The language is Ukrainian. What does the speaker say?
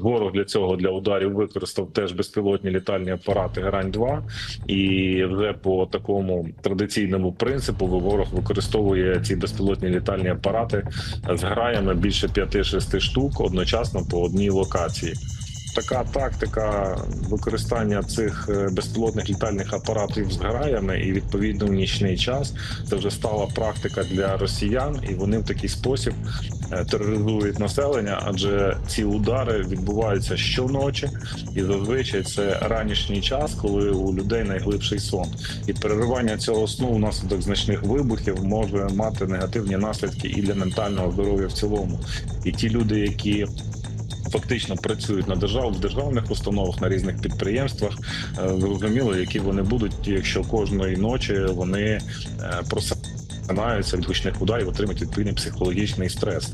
ворог для цього для ударів використав теж безпілотні літальні апарати Грань 2 і вже по такому традиційному принципу ворог використовує ці безпілотні літальні апарати з граями більше 5-6 штук одночасно по одній локації. Така тактика використання цих е, безпілотних літальних апаратів з граями і відповідно в нічний час це вже стала практика для росіян, і вони в такий спосіб е, тероризують населення, адже ці удари відбуваються щоночі, і зазвичай це ранішній час, коли у людей найглибший сон. І переривання цього сну внаслідок значних вибухів може мати негативні наслідки і для ментального здоров'я в цілому. І ті люди, які Фактично працюють на держав в державних установах на різних підприємствах. Е, Зрозуміло, які вони будуть, якщо кожної ночі вони е, просинаються від гучних ударів, отримують відповідний психологічний стрес.